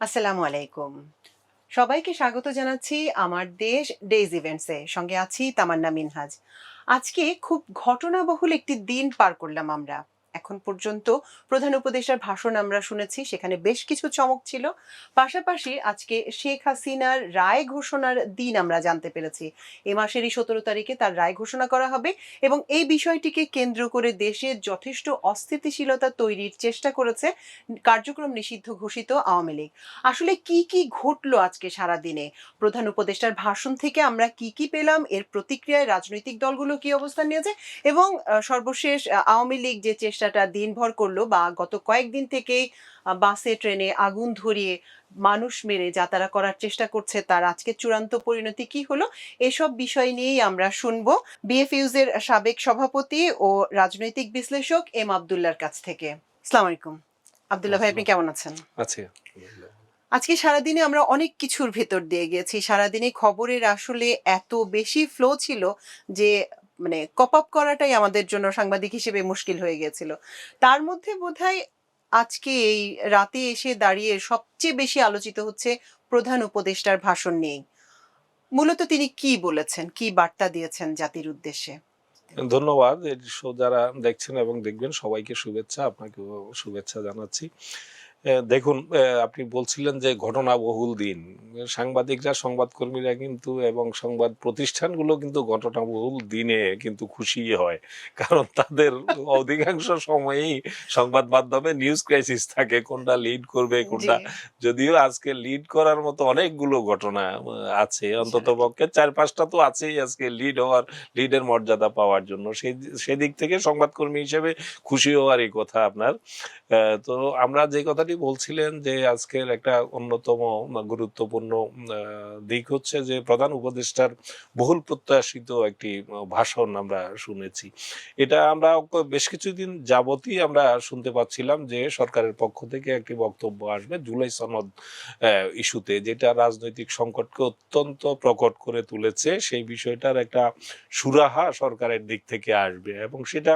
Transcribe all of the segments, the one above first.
আসসালামু আলাইকুম। সবাইকে স্বাগত জানাচ্ছি আমার দেশ ডেইজ ইভেন্টসে সঙ্গে আছি তামান্না মিনহাজ। আজকে খুব ঘটনাবহুল একটি দিন পার করলাম আমরা। এখন পর্যন্ত প্রধান উপদেষ্টার ভাষণ আমরা শুনেছি, সেখানে বেশ কিছু চমক ছিল। পাশাপাশি আজকে শেখ হাসিনার রায় ঘোষণার দিন আমরা জানতে পেরেছি। এ মাসেরই সতেরো তারিখে তার রায় ঘোষণা করা হবে এবং এই বিষয়টিকে কেন্দ্র করে দেশে যথেষ্ট অস্থিতিশীলতা তৈরির চেষ্টা করেছে কার্যক্রম নিষিদ্ধ ঘোষিত আওয়ামী লীগ। আসলে কি কি ঘটলো আজকে সারা দিনে প্রধান উপদেষ্টার ভাষণ থেকে আমরা কি কি পেলাম? এর প্রতিক্রিয়ায় রাজনৈতিক দলগুলো কি অবস্থান নিয়েছে? এবং সর্বশেষ আওয়ামী লীগ যে চেষ্টাটা দিনভর করল বা গত কয়েকদিন থেকেই বাসে ট্রেনে আগুন ধরিয়ে মানুষ মেরে যাতারা করার চেষ্টা করছে তার। আজকে চূড়ান্ত পরিণতি কি হলো এসব বিষয় নিয়েই আমরা শুনব। বিএফইউজ এর সাবেক সভাপতি ও রাজনৈতিক বিশ্লেষক এম আবদুল্লার কাছ থেকে। আসসালামু আলাইকুম। আবদুল্লাহ ভাই আপনি কেমন আছেন? আছে আজকে সারাদিনে আমরা অনেক কিছুর ভেতর দিয়ে গেছি। সারাদিনে খবরের আসলে এত বেশি ফ্লো ছিল যে মানে কপ আপ করাটাই আমাদের জন্য সাংবাদিক হিসেবে মুশকিল হয়ে গেছিল তার মধ্যে বোধহয় আজকে এই রাতে এসে দাঁড়িয়ে সবচেয়ে বেশি আলোচিত হচ্ছে প্রধান উপদেষ্টার ভাষণ নিয়েই। মূলত তিনি কি বলেছেন, কি বার্তা দিয়েছেন জাতির উদ্দেশ্যে? ধন্যবাদ এই শো যারা দেখছেন এবং দেখবেন, সবাইকে শুভেচ্ছা, আপনাকেও শুভেচ্ছা জানাচ্ছি। দেখুন আপনি বলছিলেন যে ঘটনাবহুল দিন। সাংবাদিকরা সংবাদকর্মীরা কিন্তু এবং সংবাদ প্রতিষ্ঠানগুলো কিন্তু ঘটনাবহুল দিনে কিন্তু খুশি হয়। কারণ তাদের অধিকাংশ সময়ই সংবাদ মাধ্যমে নিউজ ক্রাইসিস থাকে কোনটা লিড করবে কোনটা যদিও আজকে লিড করার মতো অনেকগুলো ঘটনা আছে। অন্তত পক্ষে চার পাঁচটা তো আছেই আজকে লিড হওয়ার লিডের মর্যাদা পাওয়ার জন্য। সেই সেদিক থেকে সংবাদকর্মী হিসেবে খুশি হওয়ারই কথা আপনার। আহ, তো আমরা যে কথাটি বলছিলেন যে আজকের একটা অন্যতম গুরুত্বপূর্ণ দিক হচ্ছে যে প্রধান উপদেষ্টার বহুল প্রত্যাশিত একটি ভাষণ আমরা শুনেছি। এটা আমরা বেশ কিছুদিন যাবতই আমরা শুনতে পাচ্ছিলাম যে সরকারের পক্ষ থেকে একটি বক্তব্য আসবে জুলাই সনদ ইস্যুতে, যেটা রাজনৈতিক সংকটকে অত্যন্ত প্রকট করে তুলেছে। সেই বিষয়টার একটা সুরাহা সরকারের দিক থেকে আসবে এবং সেটা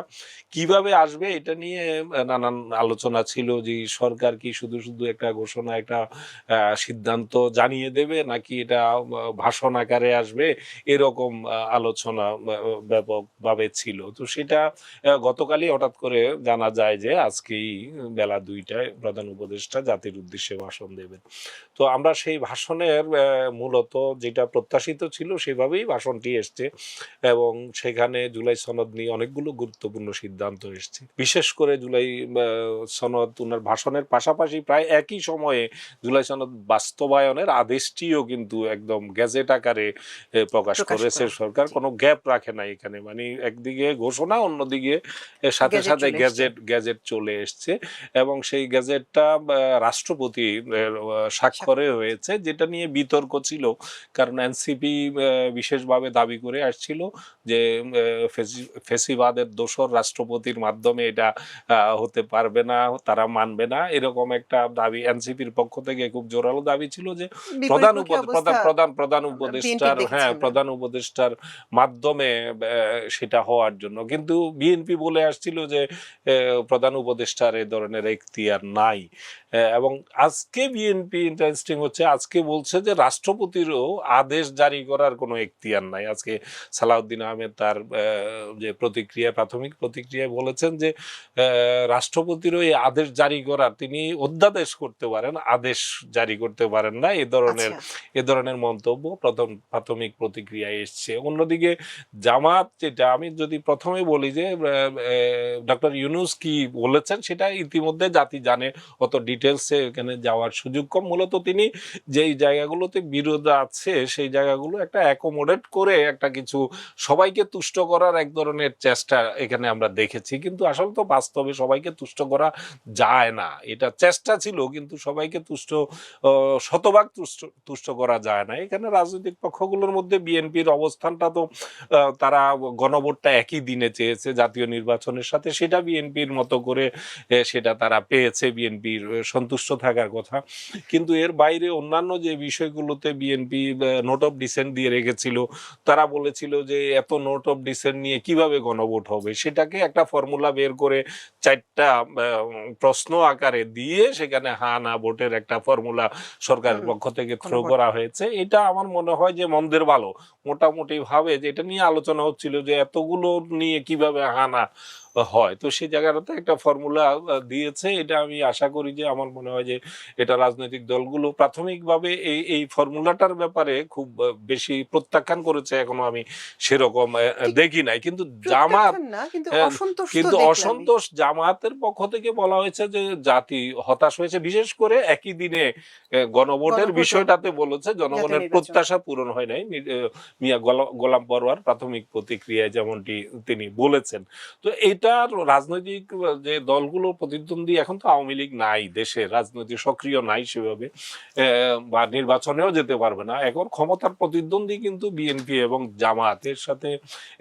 কীভাবে আসবে এটা নিয়ে নানান আলোচনা ছিল যে সরকার কি শুধু শুধু একটা ঘোষণা, একটা সিদ্ধান্ত জানিয়ে দেবে নাকি এটা ভাষণ আকারে আসবে? এরকম আলোচনা ব্যাপকভাবে ছিল। তো সেটা গতকালই হঠাৎ করে জানা যায় যে আজকেই বেলা দুইটায় প্রধান উপদেষ্টা জাতির উদ্দেশ্যে ভাষণ দেবেন। তো আমরা সেই ভাষণের মূলত যেটা প্রত্যাশিত ছিল সেভাবেই ভাষণটি এসছে এবং সেখানে জুলাই সনদ নিয়ে অনেকগুলো গুরুত্বপূর্ণ সিদ্ধান্ত এসছে। বিশেষ করে জুলাই সনদ ওনার ভাষণের পাশাপাশি প্রায় একই সময়ে জুলাই সনদ বাস্তবায়নের আদেশটিও কিন্তু একদম গ্যাজেট আকারে প্রকাশ করেছে। সরকার। কোনো গ্যাপ রাখে না এখানে। মানে একদিকে ঘোষণা অন্যদিকে সাথে সাথে গ্যাজেট গ্যাজেট চলে এসছে এবং সেই গ্যাজেটটা রাষ্ট্রপতি স্বাক্ষরে হয়েছে যেটা নিয়ে বিতর্ক ছিল। কারণ এনসিপি বিশেষভাবে দাবি করে আসছিল যে ফেসিবাদের দোসর রাষ্ট্রপতির মাধ্যমে এটা আহ, হতে পারবে না তারা মানবে না এরকম একটা দাবি এনসিপির পক্ষ থেকে খুব জোরালো দাবি ছিল যে প্রধান প্রধান প্রধান প্রধান উপদেষ্টার হ্যাঁ প্রধান উপদেষ্টার মাধ্যমে সেটা হওয়ার জন্য। কিন্তু বিএনপি বলে আসছিল যে আহ, প্রধান উপদেষ্টার এ ধরনের এখতিয়ার নাই। এবং আজকে বিএনপি ইন্টারেস্টিং হচ্ছে আজকে বলছে যে রাষ্ট্রপতিরও আদেশ জারি করার কোনো এখতিয়ার নাই। আজকে সালাউদ্দিন আহমেদ তার যে প্রতিক্রিয়া প্রাথমিক প্রতিক্রিয়ায় বলেছেন যে রাষ্ট্রপতিরও এই আদেশ জারি করার তিনি অধ্যাদেশ করতে পারেন আদেশ জারি করতে পারেন না। এ ধরনের আচ্ছা। এ ধরনের মন্তব্য প্রথম প্রাথমিক প্রতিক্রিয়ায় এসছে। অন্যদিকে জামাত যেটা আমি যদি প্রথমে বলি যে ডক্টর ইউনুস কি বলেছেন সেটা ইতিমধ্যে জাতি জানে অত ডিটেলসে এখানে যাওয়ার সুযোগ কম। মূলত তিনি যেই জায়গাগুলোতে বিরোধ আছে, সেই জায়গাগুলো একটা অ্যাকোমোডেট করে একটা কিছু সবাইকে তুষ্ট করার এক ধরনের চেষ্টা এখানে আমরা দেখেছি। কিন্তু আসলে তো বাস্তবে সবাইকে তুষ্ট করা যায় না। এটা চেষ্টা ছিল, কিন্তু সবাইকে তুষ্ট শতভাগ তুষ্ট তুষ্ট করা যায় না। এখানে রাজনৈতিক পক্ষগুলোর মধ্যে বিএনপির অবস্থানটা তো তারা গণভোটটা একই দিনে চেয়েছে, জাতীয় নির্বাচনের সাথে। সেটা বিএনপির মতো করে সেটা তারা পেয়েছে। বিএনপির সন্তুষ্ট থাকার কথা। কিন্তু এর বাইরে অন্যান্য যে বিষয়গুলোতে বিএনপি নোট অফ ডিসেন্ট দিয়ে রেখেছিল তারা বলেছিল যে এত নোট অফ ডিসেন্ট নিয়ে কীভাবে গণভোট হবে? সেটাকে একটা ফর্মুলা বের করে চারটা প্রশ্ন আকারে দিয়ে সেখানে হা না ভোটের একটা ফর্মুলা সরকারের পক্ষ থেকে থ্রো করা হয়েছে। এটা আমার মনে হয় যে মন্দের ভালো। মোটামুটি ভাবে যে এটা নিয়ে আলোচনা হচ্ছিল যে এতগুলো নিয়ে কীভাবে হানা হয়। তো সেই জায়গাটাতে একটা ফর্মুলা দিয়েছে। এটা আমি আশা করি যে আমার মনে হয় যে এটা রাজনৈতিক দলগুলো প্রাথমিকভাবে এই এই ফর্মুলাটার ব্যাপারে খুব বেশি প্রত্যাখ্যান করেছে। এখনও আমি সেরকম দেখি নাই। কিন্তু জামাত কিন্তু হ্যাঁ, অসন্তোষ জামাতের পক্ষ থেকে বলা হয়েছে যে জাতি হতাশ হয়েছে। বিশেষ করে একই দিনে গণভোটের বিষয়টাতে বলেছে জনগণের প্রত্যাশা পূরণ হয় নাই। মিয়া গোলা- গোলাম পরোয়ার প্রাথমিক প্রতিক্রিয়ায় যেমনটি তিনি বলেছেন। তো এটার রাজনৈতিক যে দলগুলো প্রতিদ্বন্দ্বী এখন তো আওয়ামী লীগ নাই দেশে রাজনৈতিক সক্রিয় নাই সেভাবে বা নির্বাচনেও যেতে পারবে না। এখন ক্ষমতার প্রতিদ্বন্দ্বী কিন্তু বিএনপি এবং জামাত এর সাথে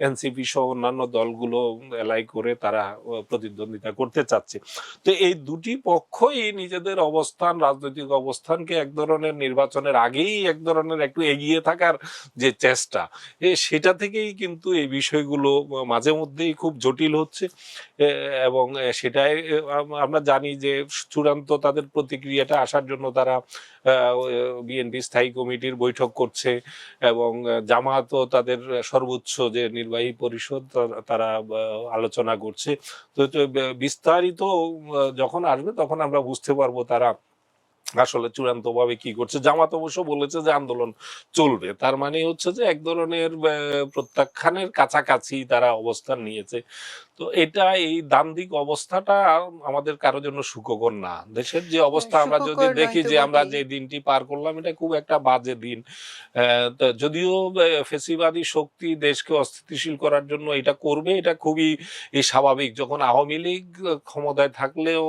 এনসিপি সহ অন্যান্য দলগুলো এলাই করে তারা প্রতিদ্বন্দ্বিতা করতে চাচ্ছে। তো এই দুটি পক্ষই নিজেদের অবস্থান, রাজনৈতিক অবস্থানকে এক ধরনের নির্বাচনের আগেই এক ধরনের একটু এগিয়ে থাকার যে চেষ্টা সেটা থেকেই কিন্তু এই বিষয়গুলো মাঝে মধ্যেই খুব জটিল হচ্ছে। এবং সেটাই আমরা জানি যে চূড়ান্ত তাদের প্রতিক্রিয়াটা আসার জন্য তারা বিএনপি স্থায়ী কমিটির বৈঠক করছে এবং জামাতও তাদের সর্বোচ্চ যে নির্বাহী পরিষদ তারা আলোচনা করছে। তো বিস্তারিত যখন আসবে তখন আমরা বুঝতে পারব তারা আসলে চূড়ান্ত ভাবে কি করছে। জামাত অবশ্য বলেছে যে আন্দোলন চলবে। তার মানে হচ্ছে যে এক ধরনের প্রত্যাখ্যানের কাছাকাছি তারা অবস্থান নিয়েছে। তো এটা এই দান্দিক অবস্থাটা আমাদের কারোর জন্য সুখকর না। দেশের যে অবস্থা আমরা যদি দেখি যে আমরা যে দিনটি পার করলাম এটা খুব একটা বাজে দিন। যদিও ফেসিবাদী শক্তি দেশকে অস্থিতিশীল করার জন্য এটা করবে এটা খুবই স্বাভাবিক। যখন আওয়ামী লীগ ক্ষমতায় থাকলেও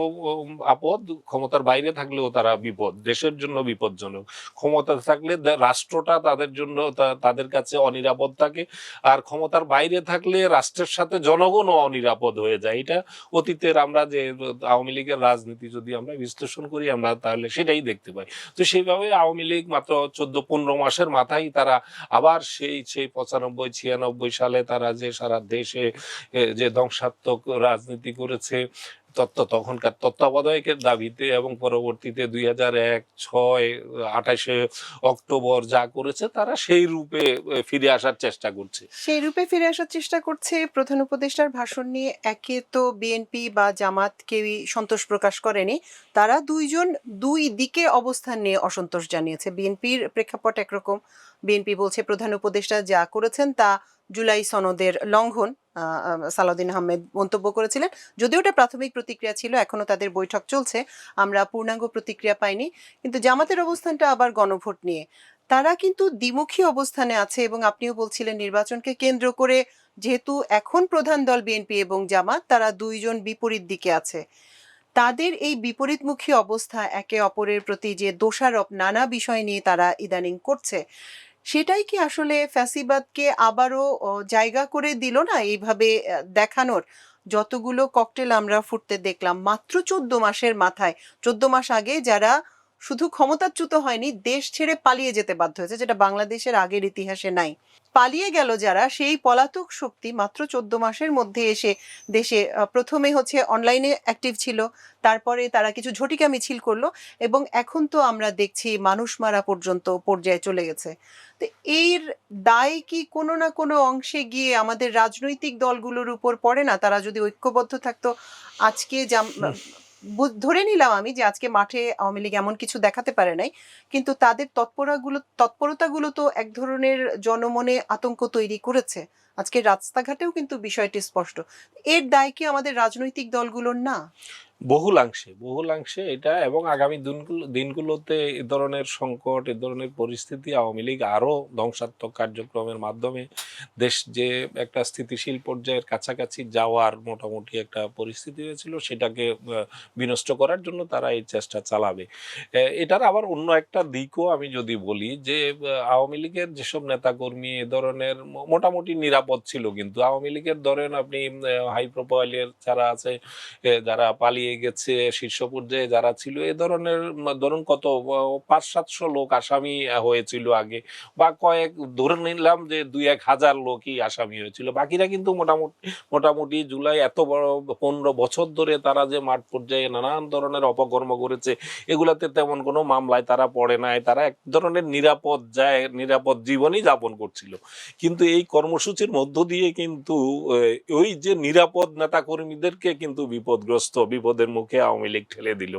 আপদ ক্ষমতার বাইরে থাকলেও তারা বিপদ দেশের জন্য বিপজ্জনক। ক্ষমতা থাকলে রাষ্ট্রটা তাদের জন্য তাদের কাছে অনিরাপদ থাকে। আর ক্ষমতার বাইরে থাকলে রাষ্ট্রের সাথে জনগণও অনিরাপদ হয়ে যায়। এটা অতীতের আমরা যে, আওয়ামী লীগের রাজনীতি যদি আমরা বিশ্লেষণ করি, আমরা তাহলে সেটাই দেখতে পাই। তো সেইভাবে আওয়ামী লীগ মাত্র চোদ্দ, পনেরো মাসের মাথায় তারা আবার সেই সেই পঁচানব্বই, ছিয়ানব্বই সালে তারা যে সারা দেশে যে ধ্বংসাত্মক রাজনীতি করেছে তত্ত্ব তখনকার তত্ত্বাবধায়কের দাবিতে এবং পরবর্তীতে দুই হাজার এক, ছয়, আঠাশে অক্টোবর যা করেছে, তারা সেই রূপে ফিরে আসার চেষ্টা করছে। সেই রূপে ফিরে আসার চেষ্টা করছে প্রধান উপদেষ্টার ভাষণ নিয়ে। একে তো বিএনপি বা জামাত কেউই সন্তোষ প্রকাশ করেনি। তারা দুইজন দুই দিকে অবস্থান নিয়ে অসন্তোষ জানিয়েছে। বিএনপির প্রেক্ষাপট একরকম। বিএনপি বলছে, প্রধান উপদেষ্টা যা করেছেন তা জুলাই সনদের লঙ্ঘন সালাউদ্দিন আহমেদ মন্তব্য করেছিলেন। যদিও ওটা প্রাথমিক প্রতিক্রিয়া ছিল এখনও তাদের বৈঠক চলছে। আমরা পূর্ণাঙ্গ প্রতিক্রিয়া পাইনি। কিন্তু জামাতের অবস্থানটা আবার গণভোট নিয়ে। তারা কিন্তু দ্বিমুখী অবস্থানে আছে এবং আপনিও বলছিলেন নির্বাচনকে কেন্দ্র করে যেহেতু এখন প্রধান দল বিএনপি এবং জামাত, তারা দুইজন বিপরীত দিকে আছে। তাদের এই বিপরীতমুখী অবস্থা একে অপরের প্রতি যে দোষারোপ, নানা বিষয় নিয়ে তারা ইদানিং করছে। সেটাই কি আসলে ফ্যাসিবাদকে আবারও জায়গা করে দিল না এইভাবে দেখানোর? যতগুলো ককটেল আমরা ফুটতে দেখলাম, মাত্র চোদ্দ মাসের মাথায়, চোদ্দ মাস আগে যারা শুধু ক্ষমতাচ্যুত হয়নি, দেশ ছেড়ে পালিয়ে যেতে বাধ্য হয়েছে, যেটা বাংলাদেশের আগের ইতিহাসে নাই। পালিয়ে গেল যারা, সেই পলাতক শক্তি মাত্র চোদ্দ মাসের মধ্যে এসে দেশে প্রথমে হচ্ছে অনলাইনে অ্যাক্টিভ ছিল, তারপরে তারা কিছু ঝটিকা মিছিল করল এবং এখন তো আমরা দেখছি মানুষ মারা পর্যন্ত পর্যায়ে চলে গেছে। তো এর দায় কি কোনো না কোনো অংশে গিয়ে আমাদের রাজনৈতিক দলগুলোর উপর পড়ে না? তারা যদি ঐক্যবদ্ধ থাকতো, আজকে ধরে নিলাম আমি যে আজকে মাঠে আওয়ামী লীগ এমন কিছু দেখাতে পারে নাই, কিন্তু তাদের তৎপরাগুলো, তৎপরতাগুলো তো এক ধরনের জনমনে আতঙ্ক তৈরি করেছে। আজকে রাস্তাঘাটেও কিন্তু বিষয়টি স্পষ্ট। এর দায় কি আমাদের রাজনৈতিক দলগুলোর না? বহুলাংশে বহুলাংশে এটা এবং আগামী দিনগুলো, দিনগুলোতে এ ধরনের সংকট, এ ধরনের পরিস্থিতি আওয়ামী লীগ আরও ধ্বংসাত্মক কার্যক্রমের মাধ্যমে দেশ যে একটা স্থিতিশীল পর্যায়ের কাছাকাছি যাওয়ার মোটামুটি একটা পরিস্থিতি হয়েছিল, সেটাকে বিনষ্ট করার জন্য তারা এই চেষ্টা চালাবে। এটার আবার অন্য একটা দিকও আমি যদি বলি যে আওয়ামী লীগের যেসব নেতাকর্মী এ ধরনের মোটামুটি নিরাপদ ছিল কিন্তু আওয়ামী লীগের ধরেন আপনি হাই প্রোফাইলের যারা আছে যারা পালিয়ে পালিয়ে গেছে, শীর্ষ পর্যায়ে যারা ছিল, এ ধরনের ধরুন কত পাঁচ সাতশো লোক আসামি হয়েছিল আগে বা কয়েক, ধরে নিলাম যে দুই এক হাজার লোকই আসামি হয়েছিল। বাকিরা কিন্তু মোটামুটি মোটামুটি জুলাই এত বড় পনেরো বছর ধরে তারা যে মাঠ পর্যায়ে নানান ধরনের অপকর্ম করেছে, এগুলাতে তেমন কোনো মামলায় তারা পড়ে নাই। তারা এক ধরনের নিরাপদ যায়, নিরাপদ জীবনই যাপন করছিল। কিন্তু এই কর্মসূচির মধ্য দিয়ে কিন্তু ওই যে নিরাপদ নেতা কর্মীদেরকে কিন্তু বিপদগ্রস্ত বিপদের মুখে আওয়ামী লীগ ঠেলে দিল।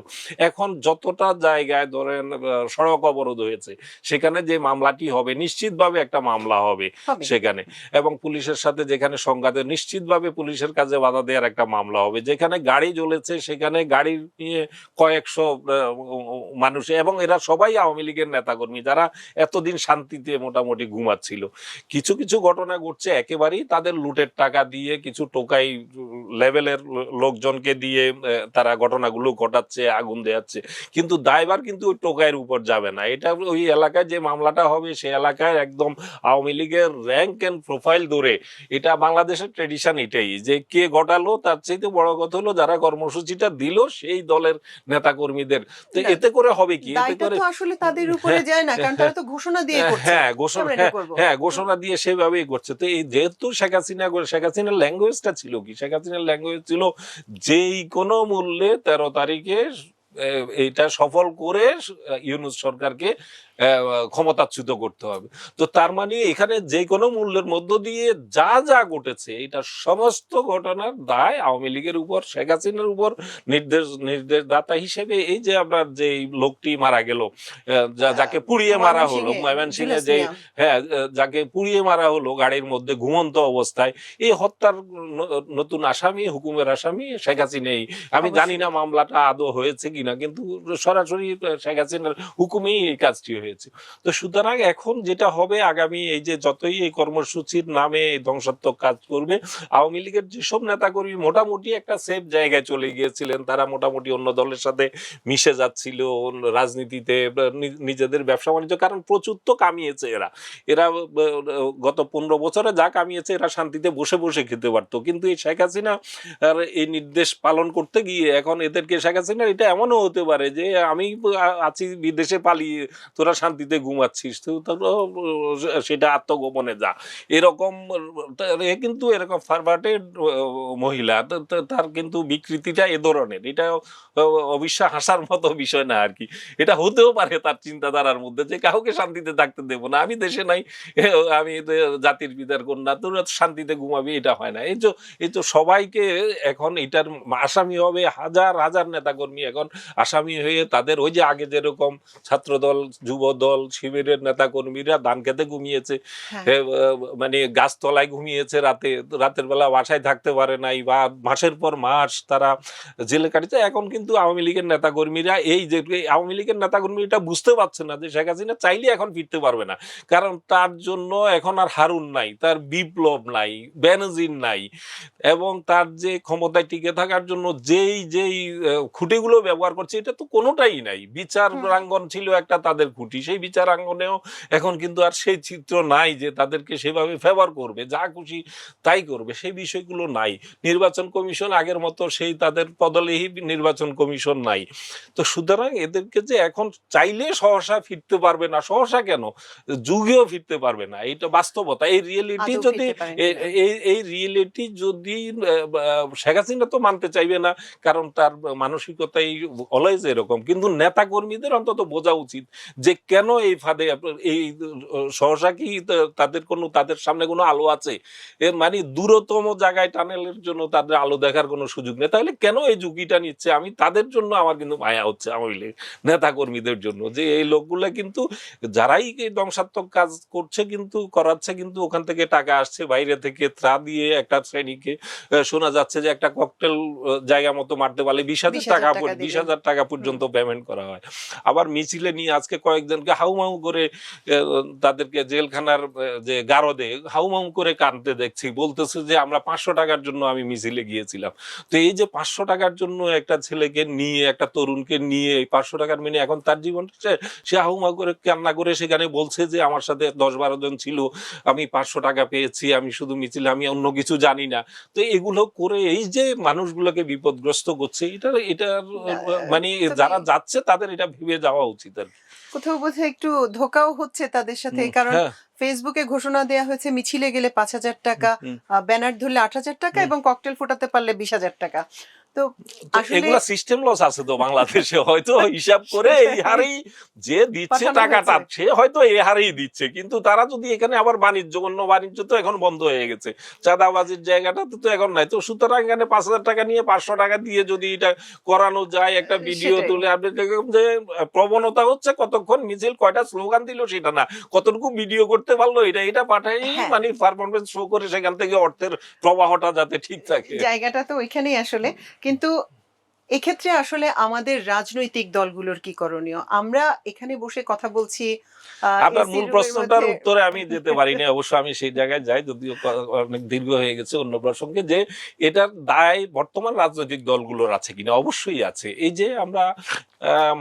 এখন যতটা জায়গায় ধরেন সড়ক অবরোধ হয়েছে সেখানে যে মামলাটি হবে নিশ্চিতভাবে একটা মামলা হবে সেখানে। এবং পুলিশের সাথে যেখানে সংঘাতে নিশ্চিতভাবে পুলিশের কাজে বাধা দেওয়ার একটা মামলা হবে। যেখানে গাড়ি জ্বলেছে সেখানে গাড়ি নিয়ে কয়েকশো মানুষ এবং এরা সবাই আওয়ামী লীগের নেতাকর্মী যারা এতদিন শান্তিতে মোটামুটি ঘুমাচ্ছিল। কিছু কিছু ঘটনা ঘটছে একেবারেই তাদের লুটের টাকা দিয়ে কিছু টোকাই লেভেলের লোকজনকে দিয়ে তারা ঘটনাগুলো ঘটাচ্ছে আগুন দেয়াচ্ছে। কিন্তু দায়ভার কিন্তু ওই টোকাইয়ের উপর যাবে না। এটা ওই এলাকায় যে মামলাটা হবে সে এলাকায় একদম আওয়ামী লীগের র্যাঙ্ক এন্ড প্রোফাইল ধরে এটা বাংলাদেশের ট্রেডিশন এটাই যে কে ঘটালো তার চাইতে বড় কথা হলো যারা কর্মসূচিটা দিল সেই দলের নেতা কর্মীদের তো এতে করে হবে কি? এতে করে আসলে তাদের উপরে যায় না কারণ তারা তো ঘোষণা দিয়ে করছে। হ্যাঁ ঘোষণা হ্যাঁ, হ্যাঁ ঘোষণা দিয়ে সেভাবেই করছে। তো এই যেহেতু শেখ হাসিনা শেখ হাসিনার ল্যাঙ্গুয়েজটা ছিল কি? শেখ হাসিনার ল্যাঙ্গুয়েজ ছিল যেই কোনো মূল্যে তেরো তারিখে এটা এইটা সফল করে ইউনুস সরকারকে ক্ষমতাচ্যুত করতে হবে। তো তার মানে এখানে যে কোনো মূল্যের মধ্য দিয়ে যা যা ঘটেছে এটা সমস্ত ঘটনার দায় আওয়ামী লীগের উপর শেখ হাসিনার উপর নির্দেশ নির্দেশদাতা হিসেবে এই যে আপনার যে লোকটি মারা গেল যাকে পুড়িয়ে মারা হলো ময়মনসিংহে যে হ্যাঁ যাকে পুড়িয়ে মারা হলো গাড়ির মধ্যে ঘুমন্ত অবস্থায় এই হত্যার নতুন আসামি হুকুমের আসামি শেখ হাসিনাই। আমি। জানি না মামলাটা আদৌ হয়েছে কিনা কিন্তু সরাসরি শেখ হাসিনার হুকুমেই এই কাজটি হয়েছে। তো সুতরাং এখন যেটা হবে, আগামী এই যে যতই এই কর্মসূচির নামে ধ্বংসাত্মক কাজ করবে, আওয়ামী লীগের যেসব নেতাকর্মী মোটামুটি একটা সেফ জায়গায় চলে গিয়েছিলেন, তারা মোটামুটি অন্য দলের সাথে মিশে যাচ্ছিল, রাজনীতিতে নিজেদের ব্যবসা বাণিজ্য, কারণ প্রচুর তো কামিয়েছে এরা। এরা গত পনেরো বছরে যা কামিয়েছে, এরা শান্তিতে বসে বসে খেতে পারতো। কিন্তু এই শেখ হাসিনা এই নির্দেশ পালন করতে গিয়ে এখন এদেরকে, শেখ হাসিনা এটা এমনও হতে পারে যে, আমি আছি বিদেশে পালিয়ে, তোরা শান্তিতে ঘুমাচ্ছিস, তো সেটা আত্মগোপনে যা। এরকম কিন্তু এরকম ফারভার্টেড মহিলা তার কিন্তু বিকৃতিটা এ ধরনের। এটা অবশ্যই হাসার মতো বিষয় না আর কি। এটা হতেও পারে তার চিন্তাধারার মধ্যে যে কাউকে শান্তিতে থাকতে দেবো না। আমি দেশে নাই আমি জাতির পিতার কন্যা, তোরা শান্তিতে ঘুমাবি, এটা হয় না। এই তো এই তো সবাইকে এখন এটার আসামি হবে হাজার হাজার নেতাকর্মী এখন আসামি হয়ে তাদের ওই যে আগে যেরকম ছাত্রদল যুব দল শিবিরের নেতাকর্মীরা ধান খেতে ঘুমিয়েছে। হ্যাঁ। মানে গাছতলায় ঘুমিয়েছে রাতে রাতের বেলা বাসায় থাকতে পারে নাই বা মাসের পর মাস তারা জেলে কাটিতে এখন কিন্তু আওয়ামী লীগের নেতাকর্মীরা এই যে আওয়ামী লীগের নেতাকর্মী এটা বুঝতে পারছে না যে শেখ হাসিনা চাইলে এখন ফিরতে পারবে না। কারণ তার জন্য এখন আর হারুন নাই তার বিপ্লব নাই বেনজির নাই এবং তার যে ক্ষমতায় টিকে থাকার জন্য যেই যেই খুঁটিগুলো ব্যবহার করছে এটা তো কোনোটাই নাই। বিচার প্রাঙ্গন ছিল একটা তাদের খুঁটি। সেই বিচার আঙ্গনেও এখন কিন্তু আর সেই চিত্র নাই যে তাদেরকে সেভাবে ফেভার করবে যা খুশি তাই করবে সেই বিষয়গুলো নাই। নির্বাচন কমিশন আগের মতো সেই তাদের পদলেহি নির্বাচন কমিশন নাই। তো সুতরাং এদেরকে যে এখন চাইলে সহসা ফিরতে পারবে না সহসা কেন? যুগেও ফিরতে পারবে না এইটা বাস্তবতা। এই রিয়েলিটি যদি। এই এই রিয়েলিটি যদি শেখ হাসিনা তো মানতে চাইবে না কারণ তার মানসিকতাই অলওয়েজ এরকম। কিন্তু নেতা কর্মীদের অন্তত বোঝা উচিত যে কেন এই ফাঁদে এই সহসা কি তাদের কোনো তাদের সামনে কোনো আলো আছে? মানে দূরতম জায়গায় টানেলের জন্য তাদের আলো দেখার কোনো সুযোগ নেই। তাহলে কেন এই ঝুঁকিটা নিচ্ছে? আমি তাদের জন্য আমার কিন্তু মায়া হচ্ছে আওয়ামী লীগ নেতা কর্মীদের জন্য যে এই লোকগুলো কিন্তু যারাই ধ্বংসাত্মক কাজ করছে কিন্তু করাচ্ছে কিন্তু ওখান থেকে টাকা আসছে বাইরে থেকে ত্রা দিয়ে একটা শ্রেণীকে শোনা যাচ্ছে যে একটা ককটেল জায়গা মতো মারতে পারলে বিশ হাজার টাকা। বিশ হাজার টাকা পর্যন্ত পেমেন্ট করা হয়। আবার মিছিলে নিয়ে আজকে কয়েকজনকে হাউমাউ করে তাদেরকে জেলখানার যে গারদে হাউমাউ করে কাঁদতে দেখছি। বলতেছে যে আমরা পাঁচশো টাকার জন্য আমি মিছিলে গিয়েছিলাম। তো এই যে পাঁচশো টাকার জন্য একটা ছেলেকে নিয়ে একটা তরুণকে নিয়ে এই পাঁচশো টাকার মেনে এখন তার জীবন সে- সে হাউমা করে কান্না করে সেখানে বলছে যে আমার সাথে দশ বারো জন ছিল আমি পাঁচশো টাকা পেয়েছি আমি শুধু মিছিলে আমি অন্য কিছু জানি না। তো এগুলো করে এই যে মানুষগুলোকে বিপদগ্রস্ত করছে এটা এটার মানে যারা যাচ্ছে তাদের এটা ভেবে যাওয়া উচিত আর কি। কোথাও বোধহয় একটু ধোকাও হচ্ছে তাদের সাথে কারণ হ্যাঁ, ফেসবুকে ঘোষণা দেওয়া হয়েছে মিছিলে গেলে পাঁচ হাজার টাকা। ব্যানার ধরলে আট হাজার টাকা এবং ককটেল ফোটাতে পারলে বিশ হাজার টাকা। তো এগুলা সিস্টেম লস আছে তো বাংলাদেশে হয়তো হিসাব করে এই হারেই যে দিচ্ছে টাকাটা সে হয়তো এই হারেই দিচ্ছে কিন্তু তারা যদি এখানে আবার বাণিজ্য অন্য বাণিজ্য তো এখন বন্ধ হয়ে গেছে। চাঁদাবাজির জায়গাটা তো এখন নাই। তো সুতরাং এখানে পাঁচ হাজার টাকা নিয়ে পাঁচশো টাকা দিয়ে যদি এটা করানো যায় একটা ভিডিও তুলে আপনি যে প্রবণতা হচ্ছে কতক্ষণ মিছিল কয়টা স্লোগান দিল সেটা না। কতটুকু ভিডিও করতে পারল এটা এটা পাঠাই হ্যাঁ। মানে পারফরমেন্স শো করে সেখান থেকে অর্থের প্রবাহটা যাতে ঠিক থাকে। জায়গাটা তো ওইখানেই আসলে। কিন্তু এক্ষেত্রে আসলে আমাদের রাজনৈতিক দলগুলোর কি করণীয়? আমরা এখানে বসে কথা বলছি আপনার মূল প্রশ্নটার উত্তরে আমি যেতে পারিনি অবশ্য আমি সেই জায়গায় যাই যদিও অনেক দীর্ঘ হয়ে গেছে অন্য প্রসঙ্গে যে এটার দায় বর্তমান রাজনৈতিক দলগুলোর আছে কিনা? অবশ্যই আছে। এই যে আমরা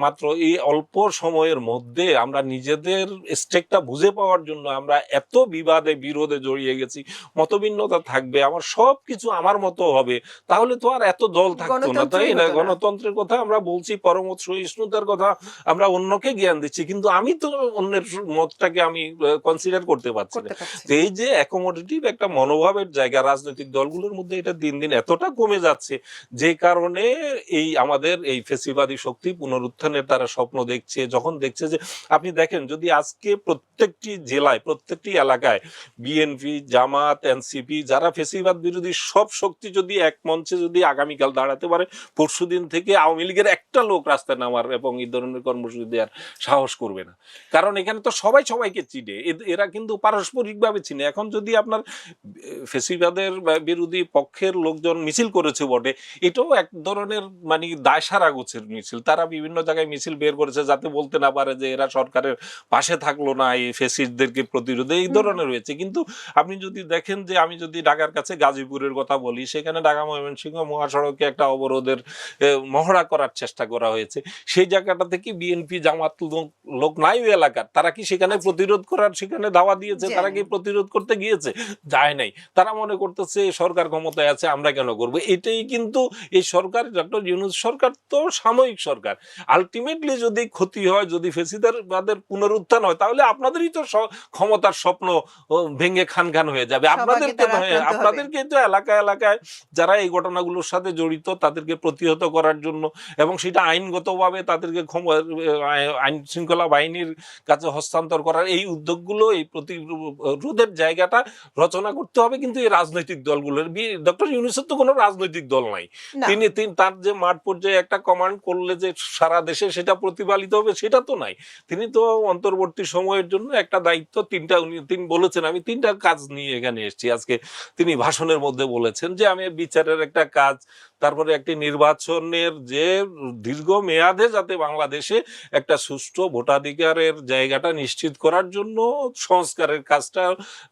মাত্র এই অল্প সময়ের মধ্যে আমরা নিজেদের স্টেকটা বুঝে পাওয়ার জন্য আমরা এত বিবাদে বিরোধে জড়িয়ে গেছি মতভিন্নতা থাকবে আমার সব কিছু আমার মতো হবে তাহলে তো আর এত দল থাকতো না তাই না। গণতন্ত্রের কথা আমরা বলছি পরমত সহিষ্ণুতার কথা আমরা অন্যকে জ্ঞান দিচ্ছি কিন্তু আমি তো অন্যের মতটাকে আমি কনসিডার করতে পারছি না। এই যে অ্যাকোমোডেটিভ একটা মনোভাবের জায়গা রাজনৈতিক দলগুলোর মধ্যে এটা দিন দিন এতটা কমে যাচ্ছে যে কারণে এই আমাদের এই ফেসিবাদী শক্তি পুনরুত্থানের তারা স্বপ্ন দেখছে যখন দেখছে যে আপনি দেখেন যদি আজকে প্রত্যেকটি জেলায় প্রত্যেকটি এলাকায় বিএনপি জামাত এনসিপি যারা ফেসিবাদ বিরোধী সব শক্তি যদি এক মঞ্চে যদি আগামীকাল দাঁড়াতে পারে পরশুদিন থেকে আওয়ামী লীগের একটা লোক রাস্তায় নামার এবং এই ধরনের কর্মসূচি দেওয়ার সাহস করবে না। কারণ এখানে তো সবাই সবাইকে চিনে। এরা কিন্তু পারস্পরিক ভাবে চিনে। এখন যদি আপনার ফেসিবাদের বিরোধী পক্ষের লোকজন মিছিল করেছে বটে এটাও এক ধরনের মানে দায় সারা গোছের মিছিল। তারা বিভিন্ন জায়গায় মিছিল বের করেছে যাতে বলতে না পারে যে এরা সরকারের পাশে থাকল না এই ফেসিস্টদেরকে প্রতিরোধে এই ধরনের রয়েছে কিন্তু আপনি যদি দেখেন যে আমি যদি ঢাকার কাছে গাজীপুরের কথা বলি সেখানে ঢাকা ময়মনসিংহ মহাসড়কে একটা অবরোধের মহড়া করার চেষ্টা করা হয়েছে। সেই জায়গাটা থেকে বিএনপি জামাত লোক- নাই ওই এলাকার? তারা কি সেখানে। প্রতিরোধ করার সেখানে দাওয়া দিয়েছে? তারা কি প্রতিরোধ করতে গিয়েছে? যায় নাই। তারা মনে করতেছে সরকার ক্ষমতায় আছে আমরা কেন করব? এটাই কিন্তু এই সরকার ডক্টর ইউনুস সরকার তো সাময়িক সরকার। আলটিমেটলি যদি ক্ষতি হয় যদি ফেসিদারবাদের পুনরুত্থান হয় তাহলে আপনাদেরই তো ক্ষমতার স্বপ্ন ভেঙে খান খান হয়ে যাবে। আপনাদেরকে আপনাদেরকে তো এলাকায় এলাকায় যারা এই ঘটনাগুলোর সাথে জড়িত তাদেরকে প্রতিহত করার জন্য এবং সেটা আইনগতভাবে তাদেরকে ক্ষম- আইন শৃঙ্খলা বাহিনীর কাছে হস্তান্তর করার এই উদ্যোগগুলো এই প্রতিরোধের জায়গাটা রচনা করতে হবে কিন্তু এই রাজনৈতিক দলগুলোর। ডক্টর ইউনুসের তো কোনো রাজনৈতিক দল নাই। তিনি তার যে মাঠ পর্যায়ে একটা কমান্ড করলে যে সারা দেশে সেটা প্রতিপালিত হবে সেটা তো নাই। তিনি তো অন্তর্বর্তী সময়ের জন্য একটা দায়িত্ব তিনটা উনি তিনি বলেছেন আমি তিনটা কাজ নিয়ে এখানে এসেছি। আজকে তিনি ভাষণের মধ্যে বলেছেন যে আমি বিচারের একটা কাজ তারপরে একটি নির্বাচনের যে দীর্ঘ মেয়াদে যাতে বাংলাদেশে একটা সুষ্ঠু ভোটাধিকারের জায়গাটা নিশ্চিত করার জন্য সংস্কারের কাজটা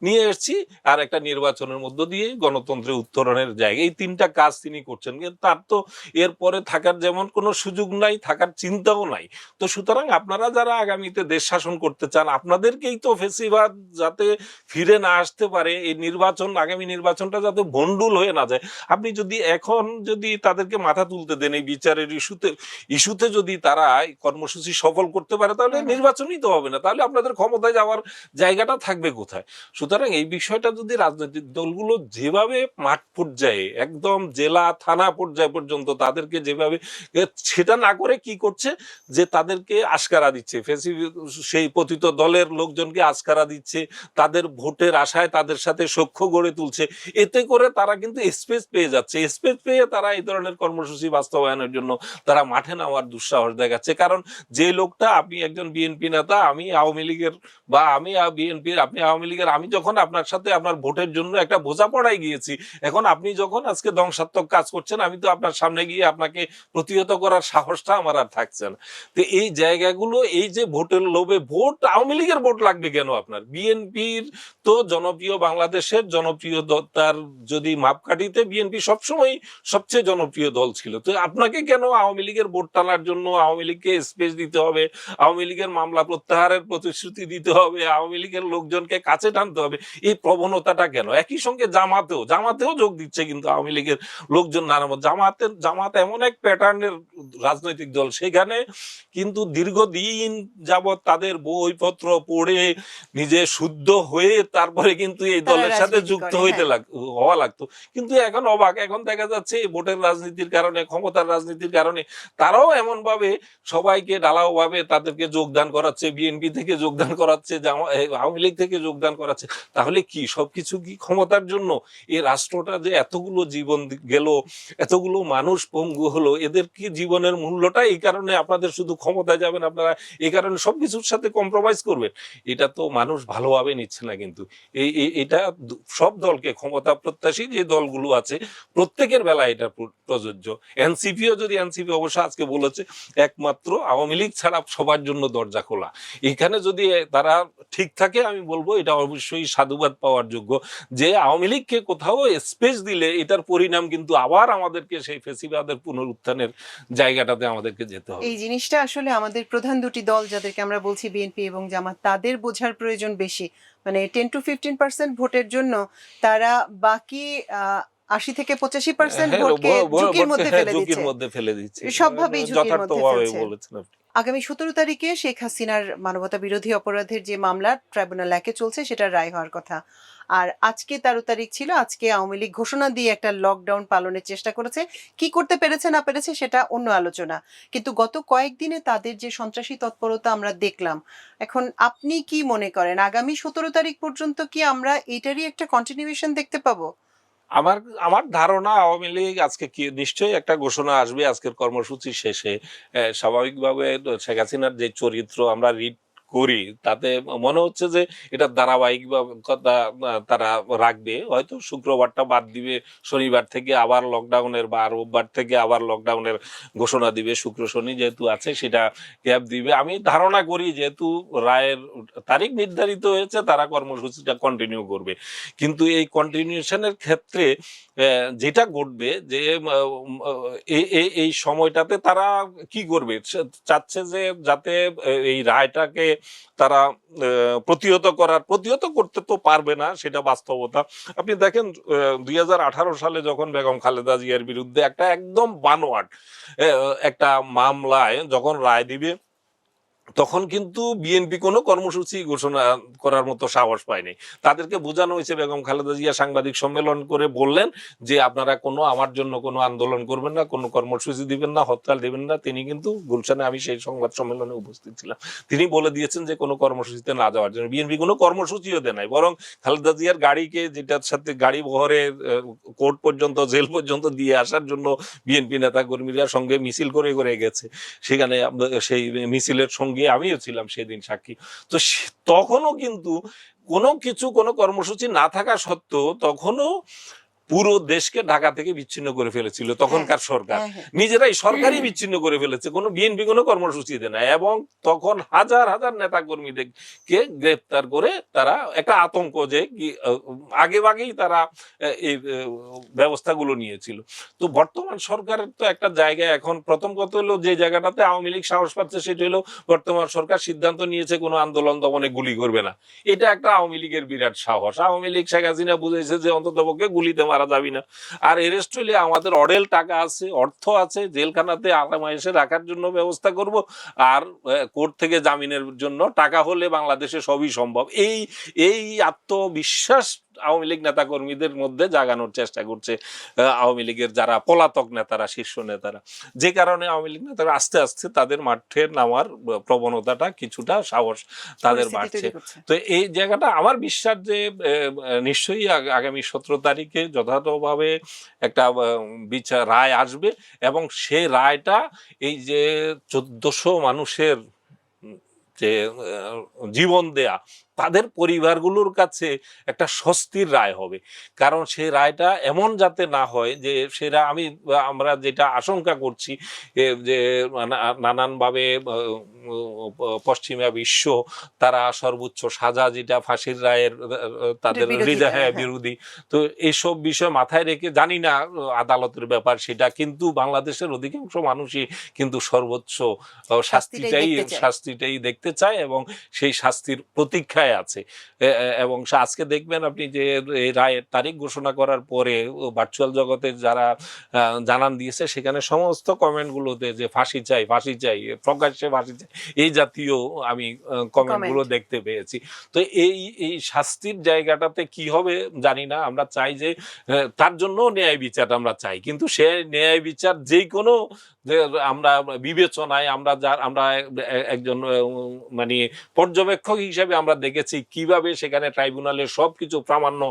নিয়ে এসেছি, আর একটা নির্বাচনের মধ্য দিয়ে গণতন্ত্রের উত্তরণের জায়গা এই তিনটা কাজ তিনি করছেন, কিন্তু তার তো এরপরে থাকার যেমন কোনো সুযোগ নাই, থাকার চিন্তাও নাই। তো সুতরাং আপনারা যারা আগামীতে দেশ শাসন করতে চান, আপনাদেরকেই তো ফেসিবাদ যাতে ফিরে না আসতে পারে, এই নির্বাচন, আগামী নির্বাচনটা যাতে ভন্ডুল হয়ে না যায়। আপনি যদি এখন যদি তাদেরকে মাথা তুলতে দেন এই বিচারের ইস্যুতে ইস্যুতে যদি তারা এই কর্মসূচি সফল করতে পারে তাহলে নির্বাচনই তো হবে না। তাহলে আপনাদের ক্ষমতায় যাওয়ার জায়গাটা থাকবে কোথায়? সুতরাং এই বিষয়টা যদি রাজনৈতিক দলগুলো যেভাবে মাঠ পর্যায়ে একদম জেলা থানা পর্যায় পর্যন্ত তাদেরকে যেভাবে সেটা না করে কি করছে? যে তাদেরকে আশকারা দিচ্ছে। ফেসি সেই পতিত দলের লোকজনকে আশকারা দিচ্ছে তাদের ভোটের আশায় তাদের সাথে সখ্য গড়ে তুলছে। এতে করে তারা কিন্তু স্পেস পেয়ে যাচ্ছে। স্পেস পেয়ে তারা এই ধরনের কর্মসূচি বাস্তবায়নের জন্য তারা মাঠে নামার দুঃসাহস দেখাচ্ছে। কারণ যে লোকটা, আপনি একজন বিএনপি নেতা, আমি আওয়ামী লীগের বা আমি বিএনপির, আপনি আওয়ামী লীগের, আমি যখন আপনার সাথে আপনার ভোটের জন্য একটা বোঝাপড়ায় গিয়েছি, এখন আপনি যখন আজকে ধ্বংসাত্মক কাজ করছেন, আমি তো আপনার সামনে গিয়ে আপনাকে প্রতিহত করার সাহসটা আমার আর থাকছে না। তো এই জায়গাগুলো, এই যে ভোটের লোভে, ভোট, আওয়ামী লীগের ভোট লাগবে কেন আপনার? বিএনপির তো জনপ্রিয় বাংলাদেশের জনপ্রিয় তার যদি মাপকাঠিতে বিএনপি সবসময় সবচেয়ে জনপ্রিয় দল ছিল। তো আপনাকে কেন আওয়ামী লীগের ভোট টানার জন্য আওয়ামী লীগকে স্পেস দিতে হবে? আওয়ামী লীগের মামলা প্রত্যাহারের প্রতিশ্রুতি দিতে হবে আওয়ামী লীগের লোকজনকে কাছে টানতে হবে এই প্রবণতাটা কেন? একই সঙ্গে জামাতেও জামাতেও যোগ দিচ্ছে কিন্তু আওয়ামী লীগের লোকজন নানা জামাতের জামাত এমন এক প্যাটার্নের রাজনৈতিক দল সেখানে কিন্তু দীর্ঘদিন যাবৎ তাদের বইপত্র পড়ে নিজে শুদ্ধ হয়ে তারপরে কিন্তু এই দলের সাথে যুক্ত হইতে হ্যাঁ। লাগ হওয়া লাগতো। কিন্তু এখন অবাক এখন দেখা যাচ্ছে এই ভোটের রাজনীতির কারণে ক্ষমতার রাজনীতির কারণে তারাও এমন ভাবে সবাইকে ঢালাও ভাবে তাদেরকে যোগদান করাচ্ছে, বিএনপি থেকে যোগদান করাচ্ছে আওয়ামী লীগ থেকে যোগদান করাচ্ছে। তাহলে কি সবকিছু কি ক্ষমতার জন্য? এই রাষ্ট্রটা যে এতগুলো জীবন গেল, এতগুলো মানুষ পঙ্গু হলো, এদের কি জীবনের মূল্যটা? এই কারণে আপনাদের শুধু ক্ষমতায় যাবেন আপনারা এই কারণে সবকিছুর সাথে কম্প্রোমাইজ করবেন। এটা তো মানুষ ভালোভাবে নিচ্ছে না কিন্তু। এই এটা সব দলকে ক্ষমতা প্রত্যাশী যে দলগুলো আছে, প্রত্যেকের বেলায় এটা প্রযোজ্য। এনসিপিও যদি এনসিপি অবশ্য আজকে বলেছে, একমাত্র আওয়ামী লীগ ছাড়া সবার জন্য দরজা খোলা। এখানে যদি তারা ঠিক থাকে, আমি বলব এটা অবশ্যই সাধুবাদ পাওয়ার যোগ্য যে আওয়ামী লীগকে কোথাও স্পেস দিলে এটার পরিণাম কিন্তু আবার আমাদেরকে সেই ফেসিবাদের পুনরুত্থানের জায়গাটাতে আমাদেরকে যেতে হবে। এই জিনিসটা আসলে আমাদের প্রধান দুটি দল যাদেরকে আমরা বলছি বিএনপি এবং জামাত, তাদের বোঝার প্রয়োজন বেশি। মানে টেন টু ফিফটিন পার্সেন্ট ভোটের জন্য তারা বাকি আশি থেকে পঁচাশি পার্সেন্ট হ্যাঁ, ভোটকে ঝুঁকির মধ্যে হ্যাঁ, ফেলে দিচ্ছে। মধ্যে ফেলে দিচ্ছে। সবভাবেই ঝুঁকির মধ্যে ফেলছে। আগামী সতেরো তারিখে শেখ হাসিনার মানবতা বিরোধী অপরাধের যে মামলা ট্রাইব্যুনাল একে চলছে সেটার রায় হওয়ার কথা। আর আজকে তেরো তারিখ ছিল আজকে আওয়ামী লীগ ঘোষণা দিয়ে একটা লকডাউন পালনের চেষ্টা করেছে। কি করতে পেরেছে না পেরেছে সেটা অন্য আলোচনা। কিন্তু গত কয়েকদিনে তাদের যে সন্ত্রাসী তৎপরতা আমরা দেখলাম এখন আপনি কি মনে করেন আগামী সতেরো তারিখ পর্যন্ত কি আমরা এটারই একটা কন্টিনিউয়েশন দেখতে পাবো? আমার আমার ধারণা আওয়ামী লীগ আজকে কি, নিশ্চয়ই একটা ঘোষণা আসবে আজকের কর্মসূচি শেষে। স্বাভাবিকভাবে শেখ হাসিনার যে চরিত্র, আমরা রিড করি। তাতে মনে হচ্ছে যে এটা ধারাবাহিক কথা তারা রাখবে। হয়তো শুক্রবারটা বাদ দিবে, শনিবার থেকে আবার লকডাউনের বা রোববার থেকে আবার লকডাউনের ঘোষণা দিবে, শুক্র, শনি যেহেতু আছে সেটা ক্যাব দিবে। আমি ধারণা করি যেহেতু রায়ের তারিখ নির্ধারিত হয়েছে, তারা কর্মসূচিটা কন্টিনিউ করবে। কিন্তু এই কন্টিনিউশনের ক্ষেত্রে যেটা ঘটবে যে এই সময়টাতে তারা কি করবে? চাচ্ছে যে যাতে এই রায়টাকে তারা প্রতিহত করার, প্রতিহত করতে তো পারবে না, সেটা বাস্তবতা। আপনি দেখেন দুই হাজার আঠারো সালে যখন বেগম খালেদা জিয়ার বিরুদ্ধে একটা একদম বানোয়াট একটা মামলায় যখন রায় দিবে তখন কিন্তু বিএনপি কোনো কর্মসূচি ঘোষণা করার মতো সাহস পায়নি। তাদেরকে বোঝানো হয়েছে বেগম খালেদা জিয়া সাংবাদিক সম্মেলন করে বললেন যে, আপনারা কোনো, আমার জন্য কোনো আন্দোলন করবেন না, কোনো কর্মসূচি দিবেন না, হরতাল দিবেন না। তিনি কিন্তু গুলশানে, আমি সেই সংবাদ সম্মেলনে উপস্থিত ছিলাম। তিনি বলে দিয়েছেন যে, কোনো কর্মসূচিতে না যাওয়ার জন্য। বিএনপি কোনো কর্মসূচিও দেয় নাই, বরং খালেদা জিয়ার গাড়িকে, যেটার সাথে গাড়ি বহরে কোর্ট পর্যন্ত, জেল পর্যন্ত দিয়ে আসার জন্য বিএনপি নেতা কর্মীরা সঙ্গে মিছিল করে করে গেছে। সেখানে সেই মিছিলের সঙ্গে আমিও ছিলাম সেদিন সাক্ষী। তো তখনও কিন্তু কোনো কিছু, কোনো কর্মসূচি না থাকা সত্ত্বেও তখনও পুরো দেশকে ঢাকা থেকে বিচ্ছিন্ন করে ফেলেছিল তখনকার সরকার। হ্যাঁ, হ্যাঁ। নিজেরাই সরকারই বিচ্ছিন্ন করে ফেলেছে কোনো বিএনপি কোনো কর্মসূচি দেয় না। এবং তখন হাজার হাজার নেতা কর্মীদেরকে গ্রেপ্তার করে তারা একটা আতঙ্ক যে আগে আগেই তারা এই ব্যবস্থাগুলো নিয়েছিল। তো বর্তমান সরকারের তো একটা জায়গায় এখন প্রথম কথা হলো যে জায়গাটাতে আওয়ামী লীগ সাহস পাচ্ছে সেটা হলো বর্তমান সরকার সিদ্ধান্ত নিয়েছে কোনো আন্দোলন দমনে গুলি করবে না। এটা একটা আওয়ামী লীগের বিরাট সাহস। আওয়ামী লীগ শেখ হাসিনা বুঝেছে যে অন্তত পক্ষে গুলিতে মারা যাবি না। আর এরেস্ট হইলে আমাদের অডেল টাকা আছে, অর্থ আছে, জেলখানাতে আরামাইশে রাখার জন্য ব্যবস্থা করব। আর কোর্ট থেকে জামিনের জন্য টাকা হলে বাংলাদেশে সবই সম্ভব। এই এই আত্মবিশ্বাস আওয়ামী লীগ নেতা কর্মীদের মধ্যে জাগানোর চেষ্টা করছে আওয়ামী লীগের যারা পলাতক নেতারা শীর্ষ নেতারা। যে কারণে আওয়ামী লীগ নেতারা আস্তে আস্তে তাদের মাঠে নামার প্রবণতাটা কিছুটা সাহস তাদের বাড়ছে। তো এই জায়গাটা আমার বিশ্বাস যে নিশ্চয়ই আগামী সতেরো তারিখে যথাযথভাবে একটা বিচার রায় আসবে এবং সেই রায়টা এই যে চোদ্দশো মানুষের যে জীবন দেয়া তাদের পরিবারগুলোর কাছে একটা স্বস্তির রায় হবে। কারণ সেই রায়টা এমন যাতে না হয় যে সেটা আমি আমরা যেটা আশঙ্কা করছি যে নানানভাবে পশ্চিমা বিশ্ব তারা সর্বোচ্চ সাজা যেটা ফাঁসির রায়ের তাদের হৃদয় হ্যাঁ হ্যাঁ। বিরোধী। তো এইসব বিষয় মাথায় রেখে জানি না আদালতের ব্যাপার সেটা কিন্তু বাংলাদেশের অধিকাংশ মানুষই কিন্তু সর্বোচ্চ শাস্তিটাই শাস্তিটাই দেখতে চায় এবং সেই শাস্তির প্রতীক্ষায় আছে। এ- এ- এবং আজকে দেখবেন আপনি যে এই রায়ের তারিখ ঘোষণা করার পরে ভার্চুয়াল জগতে যারা জানান দিয়েছে সেখানে সমস্ত কমেন্টগুলোতে যে ফাঁসি চাই ফাঁসি চাই প্রকাশ্যে ফাঁসি চাই এই জাতীয় আমি কমেন্টগুলো. দেখতে পেয়েছি। তো এই এই শাস্তির জায়গাটাতে কি হবে জানি না আমরা চাই যে তার জন্য ন্যায় বিচার আমরা চাই। কিন্তু সে ন্যায় বিচার যে কোনো আমরা বিবেচনায় আমরা যার, আমরা একজন মানে পর্যবেক্ষক হিসেবে আমরা দেখেছি কীভাবে সেখানে ট্রাইব্যুনালের সবকিছু প্রামাণ্য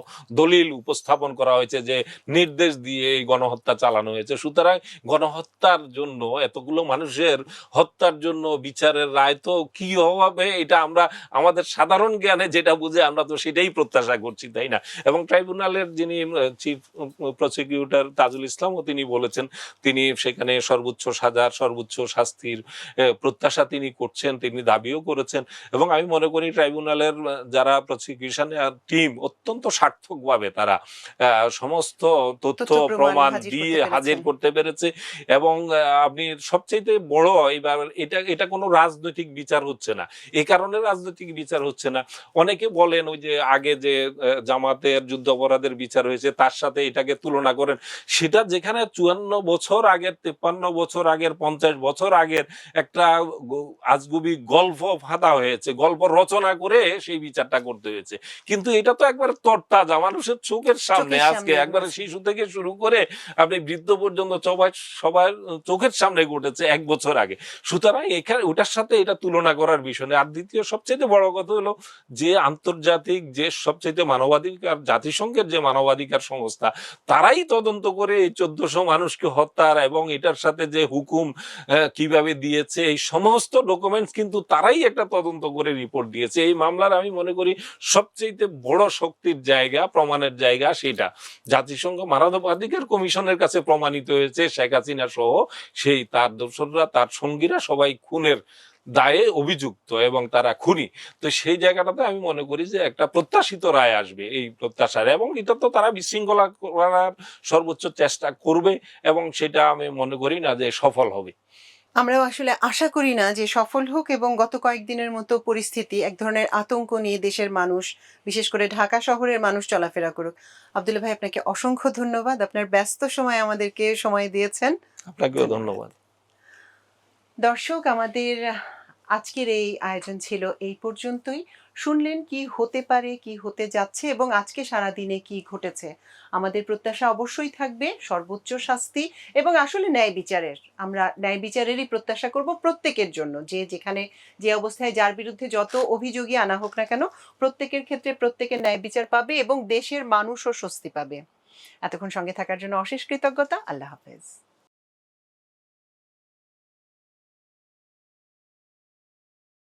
দলিল উপস্থাপন করা হয়েছে যে নির্দেশ দিয়ে এই গণহত্যা চালানো হয়েছে। সুতরাং গণহত্যার জন্য, এতগুলো মানুষের হত্যার জন্য বিচারের রায় তো কি হবে এটা আমরা, আমাদের সাধারণ জ্ঞানে যেটা বুঝে আমরা তো সেটাই প্রত্যাশা করছি, তাই না? এবং ট্রাইব্যুনালের যিনি চিফ প্রসিকিউটর তাজুল ইসলামও তিনি বলেছেন, তিনি সেখানে সর্বোচ্চ সাজার সর্বোচ্চ শাস্তির প্রত্যাশা তিনি করছেন তিনি দাবিও করেছেন। এবং আমি মনে করি ট্রাইব্যুনালের যারা প্রসিকিউশন টিম অত্যন্ত সার্থকভাবে তারা সমস্ত তথ্য প্রমাণ দিয়ে হাজির করতে পেরেছে। এবং আপনি সবচেয়ে বড় এবার এটা এটা কোনো রাজনৈতিক বিচার হচ্ছে না। এই কারণে রাজনৈতিক বিচার হচ্ছে না। অনেকে বলেন ওই যে আগে যে জামাতের যুদ্ধ অপরাধের বিচার হয়েছে তার সাথে এটাকে তুলনা করেন। সেটা যেখানে চুয়ান্ন বছর আগের তেপ্পান্ন বছর আগের পঞ্চাশ বছর আগের একটা আজগুবি গল্প ফাঁদা হয়েছে গল্প রচনা করে সেই বিচারটা করতে হয়েছে। কিন্তু এটা তো একবার তরতাজা মানুষের চোখের সামনে আজকে একবারে। শিশু থেকে শুরু করে আপনি বৃদ্ধ পর্যন্ত সবাই সবার চোখের সামনে ঘটেছে এক বছর আগে। সুতরাং এখানে ওটার সাথে এটা তুলনা করার বিষয় আর দ্বিতীয় সবচেয়ে বড় কথা হলো যে আন্তর্জাতিক যে সবচেয়ে মানবাধিকার জাতিসংঘের যে মানবাধিকার সংস্থা তারাই তদন্ত করে এই চোদ্দশো মানুষকে হত্যার এবং এটার সাথে যে হুকুম কীভাবে দিয়েছে, এই সমস্ত ডকুমেন্টস কিন্তু তারাই একটা তদন্ত করে রিপোর্ট দিয়েছে। এই মামলার আমি মনে করি সবচেয়ে বড় শক্তির জায়গা, প্রমাণের জায়গা সেটা। জাতিসংঘ মানবাধিকার কমিশনের কাছে প্রমাণিত হয়েছে, শেখ হাসিনা সহ সেই তার দর্শকরা তার সঙ্গীরা সবাই খুনের দায়ে অভিযুক্ত এবং তারা খুনি। তো সেই জায়গাটাতে আমি মনে করি যে একটা প্রত্যাশিত রায় আসবে এই প্রত্যাশার এবং এটা তো তারা বিশৃঙ্খলা করার সর্বোচ্চ চেষ্টা করবে এবং সেটা আমি মনে করি না যে সফল হবে। আমরাও আসলে আশা করি না যে সফল হোক এবং গত কয়েকদিনের মতো পরিস্থিতি এক ধরনের আতঙ্ক নিয়ে দেশের মানুষ বিশেষ করে ঢাকা শহরের মানুষ চলাফেরা করুক। আব্দুল্লাহ ভাই আপনাকে অসংখ্য ধন্যবাদ। আপনার ব্যস্ত সময় আমাদেরকে সময় দিয়েছেন। আপনাকেও ধন্যবাদ। দর্শক আমাদের আজকের এই আয়োজন ছিল এই পর্যন্তই। শুনলেন কি হতে পারে, কি হতে যাচ্ছে এবং আজকে সারা দিনে কি ঘটেছে? আমাদের প্রত্যাশা অবশ্যই থাকবে, সর্বোচ্চ শাস্তি এবং আসলে ন্যায় বিচারের। আমরা ন্যায় বিচারেরই প্রত্যাশা করব প্রত্যেকের জন্য। যে যেখানে যে অবস্থায় যার বিরুদ্ধে যত অভিযোগই আনা হোক না কেন, প্রত্যেকের ক্ষেত্রে প্রত্যেকের ন্যায় বিচার পাবে এবং দেশের মানুষও স্বস্তি পাবে। এতক্ষণ সঙ্গে থাকার জন্য অশেষ কৃতজ্ঞতা। আল্লাহ হাফেজ।